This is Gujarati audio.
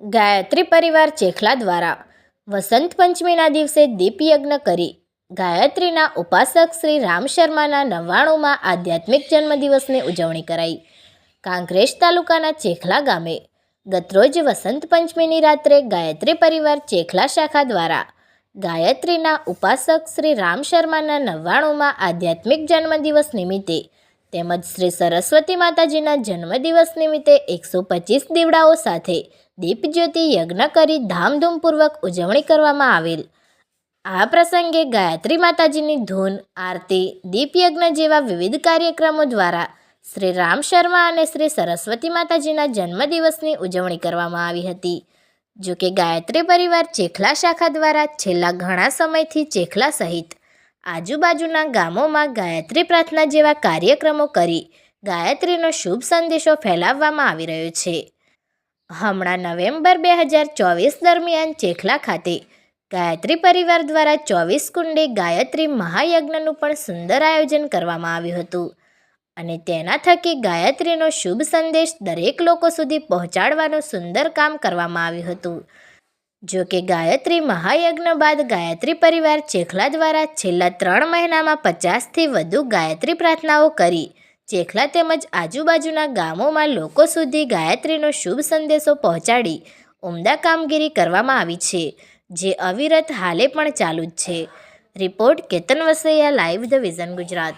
ગાયત્રી પરિવાર ચેખલા દ્વારા વસંત પંચમીના દિવસે દીપયજ્ઞ કરી ગાયત્રીના ઉપાસક શ્રી રામ શર્માના નવ્વાણુંમાં આધ્યાત્મિક જન્મદિવસની ઉજવણી કરાઈ. કાંકરેજ તાલુકાના ચેખલા ગામે ગતરોજ વસંત પંચમીની રાત્રે ગાયત્રી પરિવાર ચેખલા શાખા દ્વારા ગાયત્રીના ઉપાસક શ્રી રામ શર્માના નવ્વાણુંમાં આધ્યાત્મિક જન્મદિવસ નિમિત્તે તેમજ શ્રી સરસ્વતી માતાજીના જન્મદિવસ નિમિત્તે એકસો પચીસ દીવડાઓ સાથે દીપજ્યોતિ યજ્ઞ કરી ધામધૂમપૂર્વક ઉજવણી કરવામાં આવેલ. આ પ્રસંગે ગાયત્રી માતાજીની ધૂન, આરતી, દીપયજ્ઞ જેવા વિવિધ કાર્યક્રમો દ્વારા શ્રી રામ શર્મા અને શ્રી સરસ્વતી માતાજીના જન્મદિવસની ઉજવણી કરવામાં આવી હતી. જો કે ગાયત્રી પરિવાર ચેખલા શાખા દ્વારા છેલ્લા ઘણા સમયથી ચેખલા સહિત આજુબાજુના ગામોમાં ગાયત્રી પ્રાર્થના જેવા કાર્યક્રમો કરી ગાયત્રીનો શુભ સંદેશો ફેલાવવામાં આવી રહ્યો છે. હમણાં નવેમ્બર બે હજાર ચોવીસ દરમિયાન ચેખલા ખાતે ગાયત્રી પરિવાર દ્વારા ચોવીસ કુંડે ગાયત્રી મહાયજ્ઞનું પણ સુંદર આયોજન કરવામાં આવ્યું હતું. અને તેના થકી ગાયત્રીનો શુભ સંદેશ દરેક લોકો સુધી પહોંચાડવાનું સુંદર કામ કરવામાં આવ્યું હતું. જો કે ગાયત્રી મહાયજ્ઞ બાદ ગાયત્રી પરિવાર ચેખલા દ્વારા છેલ્લા ત્રણ મહિનામાં પચાસથી વધુ ગાયત્રી પ્રાર્થનાઓ કરી. ચેખલા તેમજ આજુબાજુના ગામોમાં લોકો સુધી ગાયત્રીનો શુભ સંદેશો પહોંચાડી ઉમદા કામગીરી કરવામાં આવી છે, જે અવિરત હાલે પણ ચાલુ જ છે. Report Ketan Vasaiya live the vision Gujarat.